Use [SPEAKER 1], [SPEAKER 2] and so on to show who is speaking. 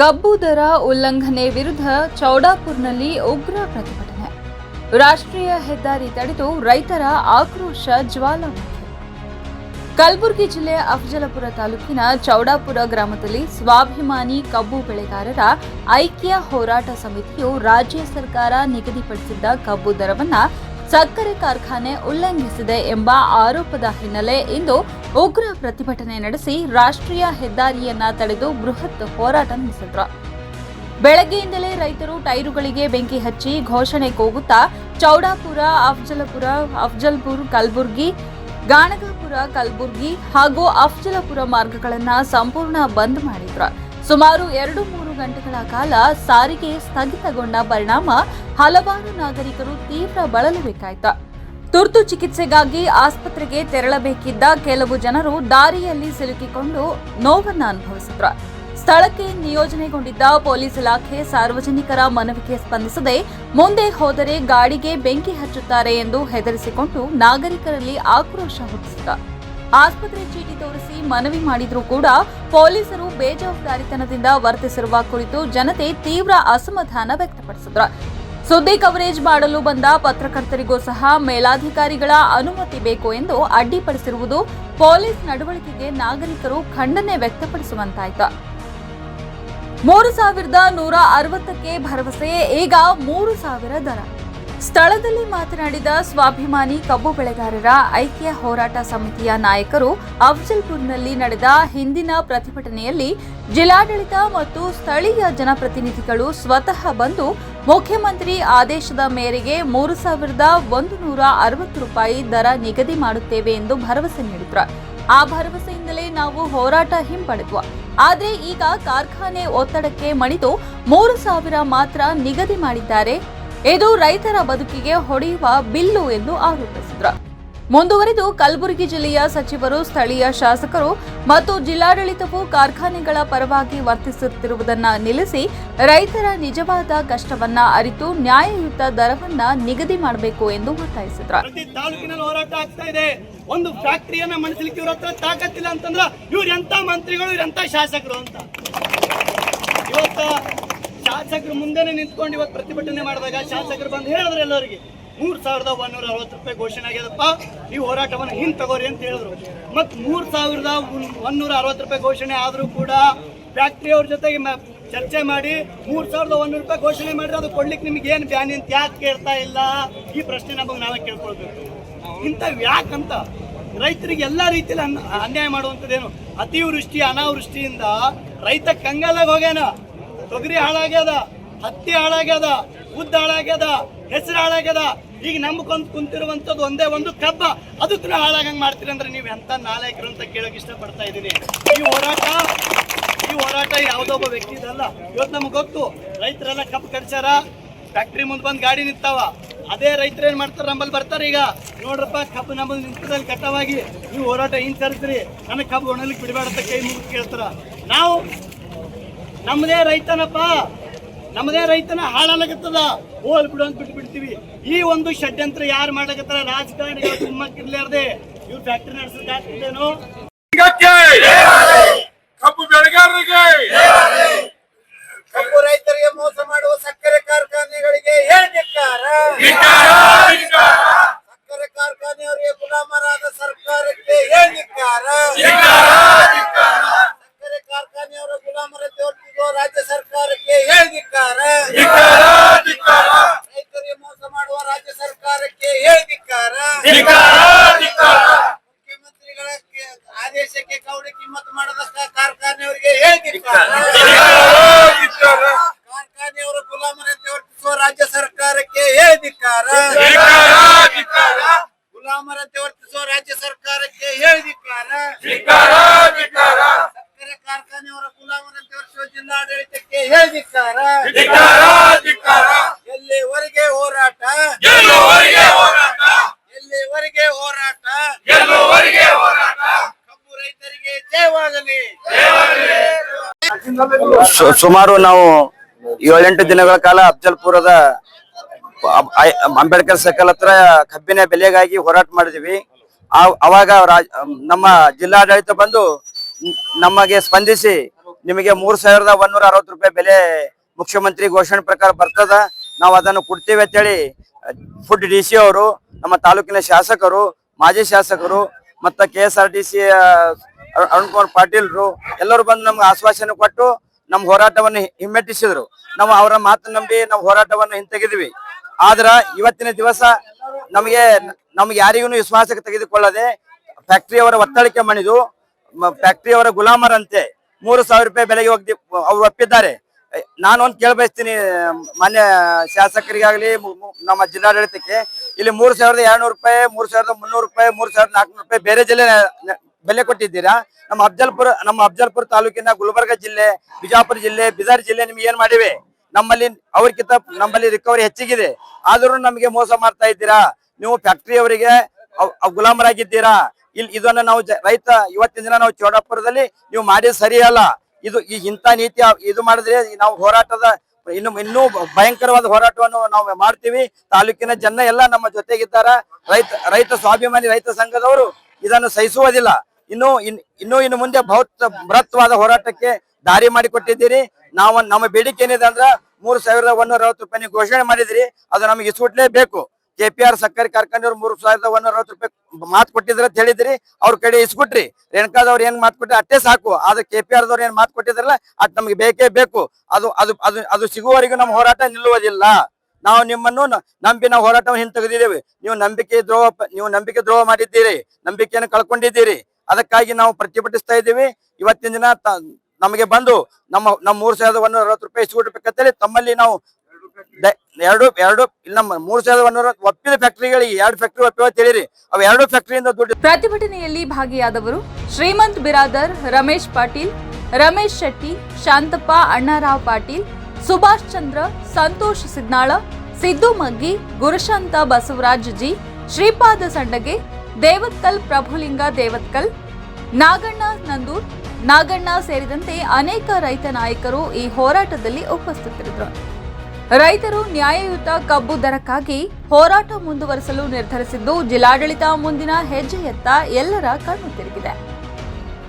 [SPEAKER 1] ಕಬ್ಬು ದರ ಉಲ್ಲಂಘನೆ ವಿರುದ್ಧ ಚೌಡಾಪುರ್ನಲ್ಲಿ ಉಗ್ರ ಪ್ರತಿಭಟನೆ. ರಾಷ್ಟ್ರೀಯ ಹೆದ್ದಾರಿ ತಡೆದು ರೈತರ ಆಕ್ರೋಶ ಜ್ವಾಲಾಮುಖಿ. ಕಲಬುರಗಿ ಜಿಲ್ಲೆಯ ಅಫಜಲಪುರ ತಾಲೂಕಿನ ಚೌಡಾಪುರ ಗ್ರಾಮದಲ್ಲಿ ಸ್ವಾಭಿಮಾನಿ ಕಬ್ಬು ಬೆಳೆಗಾರರ ಐಕ್ಯ ಹೋರಾಟ ಸಮಿತಿಯು ರಾಜ್ಯ ಸರ್ಕಾರ ನಿಗದಿಪಡಿಸಿದ್ದ ಕಬ್ಬು ದರವನ್ನು ಸಕ್ಕರೆ ಕಾರ್ಖಾನೆ ಉಲ್ಲಂಘಿಸಿದೆ ಎಂಬ ಆರೋಪದ ಹಿನ್ನೆಲೆ ಇಂದು ಉಗ್ರ ಪ್ರತಿಭಟನೆ ನಡೆಸಿ ರಾಷ್ಟ್ರೀಯ ಹೆದ್ದಾರಿಯನ್ನ ತಡೆದು ಬೃಹತ್ ಹೋರಾಟ ನಡೆಸಿದ್ರು. ಬೆಳಗ್ಗೆಯಿಂದಲೇ ರೈತರು ಟೈರುಗಳಿಗೆ ಬೆಂಕಿ ಹಚ್ಚಿ ಘೋಷಣೆ ಕೂಗುತ್ತಾ ಚೌಡಾಪುರ, ಅಫ್ಜಲಪುರ, ಅಫ್ಜಲ್ಪುರ್, ಕಲಬುರ್ಗಿ, ಗಾಣಗಾಪುರ, ಕಲಬುರ್ಗಿ ಹಾಗೂ ಅಫ್ಜಲಪುರ ಮಾರ್ಗಗಳನ್ನ ಸಂಪೂರ್ಣ ಬಂದ್ ಮಾಡಿದ್ರು. ಸುಮಾರು ಎರಡು ಮೂರು ಗಂಟೆಗಳ ಕಾಲ ಸಾರಿಗೆ ಸ್ಥಗಿತಗೊಂಡ ಪರಿಣಾಮ ಹಲವಾರು ನಾಗರಿಕರು ತೀವ್ರ ಬಳಲಬೇಕಾಯ್ತು ತುರ್ತು ಚಿಕಿತ್ಸೆಗಾಗಿ ಆಸ್ಪತ್ರೆಗೆ ತೆರಳಬೇಕಿದ್ದ ಕೆಲವು ಜನರು ದಾರಿಯಲ್ಲಿ ಸಿಲುಕಿಕೊಂಡು ನೋವನ್ನ ಅನುಭವಿಸಿದ್ರು. ಸ್ಥಳಕ್ಕೆ ನಿಯೋಜನೆಗೊಂಡಿದ್ದ ಪೊಲೀಸ್ ಇಲಾಖೆ ಸಾರ್ವಜನಿಕರ ಮನವಿಗೆ ಸ್ಪಂದಿಸದೆ ಮುಂದೆ ಹೋದರೆ ಗಾಡಿಗೆ ಬೆಂಕಿ ಹಚ್ಚುತ್ತಾರೆ ಎಂದು ಹೆದರಿಸಿಕೊಂಡು ನಾಗರಿಕರಲ್ಲಿ ಆಕ್ರೋಶ ಹುಟ್ಟಿಸಿದ ಆಸ್ಪತ್ರೆ ಚೀಟಿ ತೋರಿಸಿ ಮನವಿ ಮಾಡಿದರೂ ಕೂಡ ಪೊಲೀಸರು ಬೇಜವಾಬ್ದಾರಿತನದಿಂದ ವರ್ತಿಸಿರುವ ಕುರಿತು ಜನತೆ ತೀವ್ರ ಅಸಮಾಧಾನ ವ್ಯಕ್ತಪಡಿಸಿದ್ರು. ಸುದ್ದಿ ಕವರೇಜ್ ಮಾಡಲು ಬಂದ ಪತ್ರಕರ್ತರಿಗೂ ಸಹ ಮೇಲಾಧಿಕಾರಿಗಳ ಅನುಮತಿ ಬೇಕು ಎಂದು ಅಡ್ಡಿಪಡಿಸಿರುವುದು ಪೊಲೀಸ್ ನಡವಳಿಕೆಗೆ ನಾಗರಿಕರು ಖಂಡನೆ ವ್ಯಕ್ತಪಡಿಸುವಂತಾಯಿತು. ಮೂರು ಸಾವಿರದ ನೂರ ಅರವತ್ತಕ್ಕೆ ಭರವಸೆ, ಈಗ ಮೂರು ಸಾವಿರ ದರ. ಸ್ಥಳದಲ್ಲಿ ಮಾತನಾಡಿದ ಸ್ವಾಭಿಮಾನಿ ಕಬ್ಬು ಬೆಳೆಗಾರರ ಐಕ್ಯ ಹೋರಾಟ ಸಮಿತಿಯ ನಾಯಕರು ಅಫಜಲ್ಪುರ್ನಲ್ಲಿ ನಡೆದ ಹಿಂದಿನ ಪ್ರತಿಭಟನೆಯಲ್ಲಿ ಜಿಲ್ಲಾಡಳಿತ ಮತ್ತು ಸ್ಥಳೀಯ ಜನಪ್ರತಿನಿಧಿಗಳು ಸ್ವತಃ ಬಂದು ಮುಖ್ಯಮಂತ್ರಿ ಆದೇಶದ ಮೇರೆಗೆ ಮೂರು ಸಾವಿರದ ಒಂದು ನೂರ ಅರವತ್ತು ರೂಪಾಯಿ ದರ ನಿಗದಿ ಮಾಡುತ್ತೇವೆ ಎಂದು ಭರವಸೆ ನೀಡಿದ್ರು. ಆ ಭರವಸೆಯಿಂದಲೇ ನಾವು ಹೋರಾಟ ಹಿಂಪಡೆದ್ವು. ಆದರೆ ಈಗ ಕಾರ್ಖಾನೆ ಒತ್ತಡಕ್ಕೆ ಮಣಿದು ಮೂರು ಸಾವಿರ ಮಾತ್ರ ನಿಗದಿ ಮಾಡಿದ್ದಾರೆ. ಇದು ರೈತರ ಬದುಕಿಗೆ ಹೊಡೆಯುವ ಬಿಲ್ಲು ಎಂದು ಆರೋಪಿಸಿದ್ರು. ಮುಂದುವರೆದು ಕಲಬುರಗಿ ಜಿಲ್ಲೆಯ ಸಚಿವರು, ಸ್ಥಳೀಯ ಶಾಸಕರು ಮತ್ತು ಜಿಲ್ಲಾಡಳಿತವು ಕಾರ್ಖಾನೆಗಳ ಪರವಾಗಿ ವರ್ತಿಸುತ್ತಿರುವುದನ್ನ ನಿಲ್ಲಿಸಿ ರೈತರ ನಿಜವಾದ ಕಷ್ಟವನ್ನ ಅರಿತು ನ್ಯಾಯಯುತ ದರವನ್ನ ನಿಗದಿ ಮಾಡಬೇಕು ಎಂದು ಒತ್ತಾಯಿಸಿದ್ರು.
[SPEAKER 2] ಒಂದು ಫ್ಯಾಕ್ಟರಿಯನ್ನ ಮಣಿಸಲಿಕ್ಕೆ ಇವ್ರ ಹತ್ರ ತಾಕತ್ತಿಲ್ಲ ಅಂತಂದ್ರ ಇವ್ರ ಎಂತ ಮಂತ್ರಿಗಳು, ಇವ್ರ ಎಂತ ಶಾಸಕರು ಅಂತ. ಶಾಸಕರು ಮುಂದೆನೆ ನಿಂತ್ಕೊಂಡು ಇವತ್ತು ಪ್ರತಿಭಟನೆ ಮಾಡಿದಾಗ ಶಾಸಕರು ಬಂದು ಹೇಳಿದ್ರು ಎಲ್ಲರಿಗೆ, ಮೂರ್ ಸಾವಿರದ ಒಂದೂರ ಅರವತ್ತು ರೂಪಾಯಿ ಘೋಷಣೆ ಆಗ್ಯದಪ್ಪ ಈ ಹೋರಾಟವನ್ನು ಹಿಂದ್ ತಗೋರಿ ಅಂತ ಹೇಳಿದ್ರು. ಮತ್ತು ಮೂರ್ ಸಾವಿರದ ಒಂದೂರ ಅರವತ್ತು ರೂಪಾಯಿ ಘೋಷಣೆ ಆದರೂ ಕೂಡ ಫ್ಯಾಕ್ಟ್ರಿ ಅವ್ರ ಜೊತೆಗೆ ಚರ್ಚೆ ಮಾಡಿ ಮೂರ್ ಸಾವಿರದ ಒಂದೂರು ರೂಪಾಯಿ ಘೋಷಣೆ ಮಾಡಿದ್ರೆ ಅದು ಕೊಡ್ಲಿಕ್ಕೆ ನಿಮ್ಗೆ ಏನು ಬ್ಯಾನ್ ಅಂತ ಯಾಕೆ ಕೇಳ್ತಾ ಇಲ್ಲ? ಈ ಪ್ರಶ್ನೆ ನಮಗೆ ನಾವೇ ಕೇಳ್ಕೊಳ್ಬೇಕು. ಇಂಥವು ಯಾಕಂತ ರೈತರಿಗೆ ಎಲ್ಲ ರೀತಿಯಲ್ಲಿ ಅನ್- ಅನ್ಯಾಯ ಮಾಡುವಂಥದ್ದೇನು? ಅತಿವೃಷ್ಟಿ, ಅನಾವೃಷ್ಟಿಯಿಂದ ರೈತ ಕಂಗಾಲಾಗಿ ಹೋಗ್ಯಾನ. ತೊಗರಿ ಹಾಳಾಗ್ಯದ, ಹತ್ತಿ ಹಾಳಾಗ್ಯದ, ಉದ್ದ ಹಾಳಾಗ್ಯದ, ಹೆಸರು ಹಾಳಾಗ್ಯದ. ಈಗ ನಂಬ್ಕೊಂಡ್ ಕುಂತಿರುವಂತದ್ದು ಒಂದೇ ಒಂದು ಕಬ್ಬ. ಅದಕ್ಕೂ ಹಾಳಾಗಂಗೆ ಮಾಡ್ತೀರಿ ಅಂದ್ರೆ ನೀವು ಎಂತ ನಾಲಾಯಕರು ಅಂತ ಕೇಳೋಕೆ ಇಷ್ಟಪಡ್ತಾ ಇದ್ದೀನಿ. ಈ ಹೋರಾಟ ಈ ಹೋರಾಟ ಯಾವುದೊಬ್ಬ ಒಬ್ಬ ವ್ಯಕ್ತಿದಲ್ಲ ಇವತ್ತು ನಮ್ಗೆ ಗೊತ್ತು, ರೈತರೆಲ್ಲ ಕಬ್ಬು ಕಡ್ಸ್ಯಾರ ಫ್ಯಾಕ್ಟ್ರಿ ಮುಂದೆ ಬಂದು ಗಾಡಿ ನಿಂತಾವ. ಅದೇ ರೈತರು ಏನು ಮಾಡ್ತಾರೆ? ನಂಬಲ್ಲಿ ಬರ್ತಾರೆ ಈಗ. ನೋಡ್ರಪ್ಪ, ಕಬ್ಬು ನಮ್ಮಲ್ಲಿ ನಿಂತದಲ್ಲಿ ಕಟ್ಟವಾಗಿ ನೀವು ಹೋರಾಟ ಹಿಂಗೆ ತರಿಸ್ರಿ ನನಗೆ ಕಬ್ಬು ಒಣಲಿಕ್ಕೆ ಬಿಡಬೇಡ ಅಂತ ಕೈ ಮುಗಿದು ಕೇಳ್ತಾರ. ನಾವು ನಮ್ಮದೇ ರೈತನಪ್ಪ. ನಮ್ಮದೇ ರೈತನ ಹಾಳಾಗತ್ತದ. ಹೋಲ್ ಬಿಡು ಅಂತ ಬಿಟ್ಟು ಬಿಡ್ತೀವಿ ಈ ಒಂದು ಷಡ್ಯಂತ್ರ ಯಾರು ಮಾಡಕತ್ತಾರ ರಾಜಕಾರಣಿಗಳು ಕುಮ್ಮಕ್ಕಿರ್ಲಾರ್ದೆ ಇವ್ರು ಫ್ಯಾಕ್ಟ್ರಿ ನಡೆಸೋದಾಗ್ತಿದ್ದೇನೋ
[SPEAKER 3] 你
[SPEAKER 4] 看。ಸುಮಾರು ನಾವು ಏಳೆಂಟು ದಿನಗಳ ಕಾಲ ಅಫ್ಜಲ್ಪುರದ ಅಂಬೇಡ್ಕರ್ ಸರ್ಕಲ್ ಹತ್ರ ಕಬ್ಬಿನ ಬೆಲೆಗಾಗಿ ಹೋರಾಟ ಮಾಡಿದ್ವಿ. ಅವಾಗ ನಮ್ಮ ಜಿಲ್ಲಾಡಳಿತ ಬಂದು ನಮಗೆ ಸ್ಪಂದಿಸಿ ನಿಮಗೆ ಮೂರ್ ಸಾವಿರದ ಒಂದೂರ ಅರವತ್ತು ರೂಪಾಯಿ ಬೆಲೆ ಮುಖ್ಯಮಂತ್ರಿ ಘೋಷಣೆ ಪ್ರಕಾರ ಬರ್ತದ. ನಾವು ಅದನ್ನು ಅಂತ ಅಂತೇಳಿ, ಫುಡ್ ಡಿ ಸಿ ಅವರು, ನಮ್ಮ ತಾಲೂಕಿನ ಶಾಸಕರು, ಮಾಜಿ ಶಾಸಕರು, ಮತ್ತ K S R T C Arun Kumar ಪಾಟೀಲ್ರು ಎಲ್ಲರೂ ಬಂದು ನಮ್ಗೆ ಆಶ್ವಾಸನೆ ಕೊಟ್ಟು ನಮ್ಮ ಹೋರಾಟವನ್ನು ಹಿಮ್ಮೆಟ್ಟಿಸಿದ್ರು. ನಾವು ಅವರ ಮಾತು ನಂಬಿ ನಾವು ಹೋರಾಟವನ್ನು ಹಿಂತೆಗೆದ್ವಿ. ಆದ್ರ ಇವತ್ತಿನ ದಿವಸ ನಮಗೆ ನಮ್ಗೆ ಯಾರಿಗೂ ವಿಶ್ವಾಸಕ್ಕೆ ತೆಗೆದುಕೊಳ್ಳದೆ ಫ್ಯಾಕ್ಟರಿ ಅವರ ಒತ್ತಡಕ್ಕೆ ಮಣಿದು ಫ್ಯಾಕ್ಟರಿ ಅವರ ಗುಲಾಮರಂತೆ ಮೂರು ಸಾವಿರ ರೂಪಾಯಿ ಬೆಲೆಗೆ ಹೋಗಿ ಅವ್ರು ಒಪ್ಪಿದ್ದಾರೆ. ನಾನು ಒಂದು ಕೇಳ ಬಯಸ್ತೀನಿ ಮಾನ್ಯ ಶಾಸಕರಿಗಾಗಲಿ ನಮ್ಮ ಜಿಲ್ಲಾಡಳಿತಕ್ಕೆ. ಇಲ್ಲಿ ಮೂರು ಸಾವಿರದ ಎರಡ್ನೂರು ರೂಪಾಯಿ, ಮೂರು ಸಾವಿರದ ಮುನ್ನೂರು ರೂಪಾಯಿ, ಮೂರು ಸಾವಿರದ ನಾಲ್ಕುನೂರು ರೂಪಾಯಿ ಬೇರೆ ಜಿಲ್ಲೆ ಬೆಲೆ ಕೊಟ್ಟಿದ್ದೀರಾ? ನಮ್ಮ ಅಫಜಲ್ಪುರ ನಮ್ಮ ಅಫಜಲ್ಪುರ ತಾಲೂಕಿನ ಗುಲ್ಬರ್ಗ ಜಿಲ್ಲೆ, ಬಿಜಾಪುರ ಜಿಲ್ಲೆ, ಬೀದರ್ ಜಿಲ್ಲೆ ನಿಮ್ಗೆ ಏನ್ ಮಾಡಿವೆ? ನಮ್ಮಲ್ಲಿ, ಅವ್ರಿಗಿಂತ ನಮ್ಮಲ್ಲಿ ರಿಕವರಿ ಹೆಚ್ಚಿಗಿದೆ. ಆದರೂ ನಮಗೆ ಮೋಸ ಮಾಡ್ತಾ ಇದ್ದೀರಾ? ನೀವು ಫ್ಯಾಕ್ಟರಿ ಅವರಿಗೆ ಗುಲಾಮರಾಗಿದ್ದೀರಾ? ಇಲ್ಲಿ ಇದನ್ನ ನಾವು ರೈತ, ಇವತ್ತಿನ ದಿನ ನಾವು ಚೋಡಾಪುರದಲ್ಲಿ ನೀವು ಮಾಡಿದ ಸರಿ ಅಲ್ಲ. ಇದು, ಈ ಇಂಥ ನೀತಿ ಇದು ಮಾಡಿದ್ರೆ ನಾವು ಹೋರಾಟದ, ಇನ್ನು, ಇನ್ನೂ ಭಯಂಕರವಾದ ಹೋರಾಟವನ್ನು ನಾವು ಮಾಡ್ತೀವಿ. ತಾಲೂಕಿನ ಜನ ಎಲ್ಲ ನಮ್ಮ ಜೊತೆಗಿದ್ದಾರ. ರೈತ ರೈತ ಸ್ವಾಭಿಮಾನಿ ರೈತ ಸಂಘದವರು ಇದನ್ನು ಸಹಿಸುವುದಿಲ್ಲ. ಇನ್ನು ಇನ್ನು ಇನ್ನೂ ಮುಂದೆ ಬಹುತ್ ಬೃಹತ್ವಾದ ಹೋರಾಟಕ್ಕೆ ದಾರಿ ಮಾಡಿಕೊಟ್ಟಿದ್ದೀರಿ ನಾವು ನಮ್ಮ ಬೇಡಿಕೆ ಏನಿದೆ ಅಂದ್ರ ಮೂರು ಸಾವಿರದ ಒಂದೂರ ಅರವತ್ತು ರೂಪಾಯಿ ಘೋಷಣೆ ಮಾಡಿದಿರಿ. ಅದು ನಮಗೆ ಇಸ್ಕೊಟ್ಲೇಬೇಕು ಕೆ ಪಿ ಆರ್ ಸಕ್ಕರೆ ಕಾರ್ಖಾನೆಯವ್ರು ಮೂರು ಸಾವಿರದ ಒಂದೂರ ಅರವತ್ತು ರೂಪಾಯಿ ಮಾತು ಕೊಟ್ಟಿದ್ರ ಅಂತ ಹೇಳಿದ್ರಿ. ಅವ್ರ ಕಡೆ ಇಸ್ಕೊಟ್ರಿ. ರೇಣುಕಾದವ್ರು ಏನ್ ಮಾತು ಕೊಟ್ರಿ ಅಷ್ಟೇ ಸಾಕು. ಅದು ಕೆ ಪಿ ಆರ್ದವ್ರು ಏನ್ ಮಾತು ಕೊಟ್ಟಿದ್ರಲ್ಲ ಅದ್ ನಮ್ಗೆ ಬೇಕೇ ಬೇಕು. ಅದು ಅದು ಅದು ಅದು ಸಿಗುವವರೆಗೂ ನಮ್ಮ ಹೋರಾಟ ನಿಲ್ಲುವುದಿಲ್ಲ. ನಾವು ನಿಮ್ಮನ್ನು ನಂಬಿ ನಾವು ಹೋರಾಟವನ್ನು ಹಿಂತೆಗೆದಿದ್ದೇವೆ. ನೀವು ನಂಬಿಕೆ ದ್ರೋಹ ನೀವು ನಂಬಿಕೆ ದ್ರೋಹ ಮಾಡಿದ್ದೀರಿ. ನಂಬಿಕೆಯನ್ನು ಕಳ್ಕೊಂಡಿದ್ದೀರಿ. ಅದಕ್ಕಾಗಿ ನಾವು ಪ್ರತಿಭಟಿಸ್ತಾ ಇದ್ದೀವಿ. ಇವತ್ತಿನ ದಿನ ನಮಗೆ ಬಂದು ನಮ್ಮ ನಮ್ಮ ಮೂರು ಸಾವಿರದ ಒಂದೂರ ಅರವತ್ತು ರೂಪಾಯಿ ಇಸ್ಕೊಡ್ಬೇಕಂತೇಳಿ ತಮ್ಮಲ್ಲಿ ನಾವು ಎರಡು ಎರಡು ನಮ್ಮ ಮೂರು ಸಾವಿರದ ಒಂದೂರ ಒಪ್ಪಿದ ಫ್ಯಾಕ್ಟರಿಗಳಿಗೆ ಎರಡು ಫ್ಯಾಕ್ಟರಿ ಒಪ್ಪಿವ ತಿಳಿರಿ ಅವ್ ಎರಡು ಫ್ಯಾಕ್ಟರಿಯಿಂದ ದುಡ್ಡು
[SPEAKER 1] ಪ್ರತಿಭಟನೆಯಲ್ಲಿ ಭಾಗಿಯಾದವರು ಶ್ರೀಮಂತ್ ಬಿರಾದರ್ ರಮೇಶ್ ಪಾಟೀಲ್, ರಮೇಶ್ ಶೆಟ್ಟಿ, ಶಾಂತಪ್ಪ ಅಣ್ಣಾರಾವ್ ಪಾಟೀಲ್, ಸುಭಾಷ್ ಚಂದ್ರ, ಸಂತೋಷ್ ಸಿದ್ನಾಳ, ಸಿದ್ದು ಮಗ್ಗಿ, ಗುರುಶಾಂತ ಬಸವರಾಜ್ ಜಿ, ಶ್ರೀಪಾದ ಸಂಡಗೆ ದೇವತ್ಕಲ್ ಪ್ರಭುಲಿಂಗ ದೇವತ್ಕಲ್ ನಾಗಣ್ಣ ನಂದೂರ್, ನಾಗಣ್ಣ ಸೇರಿದಂತೆ ಅನೇಕ ರೈತ ನಾಯಕರು ಈ ಹೋರಾಟದಲ್ಲಿ ಉಪಸ್ಥಿತರಿದ್ದರು. ರೈತರು ನ್ಯಾಯಯುತ ಕಬ್ಬು ದರಕ್ಕಾಗಿ ಹೋರಾಟ ಮುಂದುವರಿಸಲು ನಿರ್ಧರಿಸಿದ್ದು, ಜಿಲ್ಲಾಡಳಿತ ಮುಂದಿನ ಹೆಜ್ಜೆಯತ್ತ ಎಲ್ಲರ ಕಣ್ಣು ತಿರುಗಿದೆ.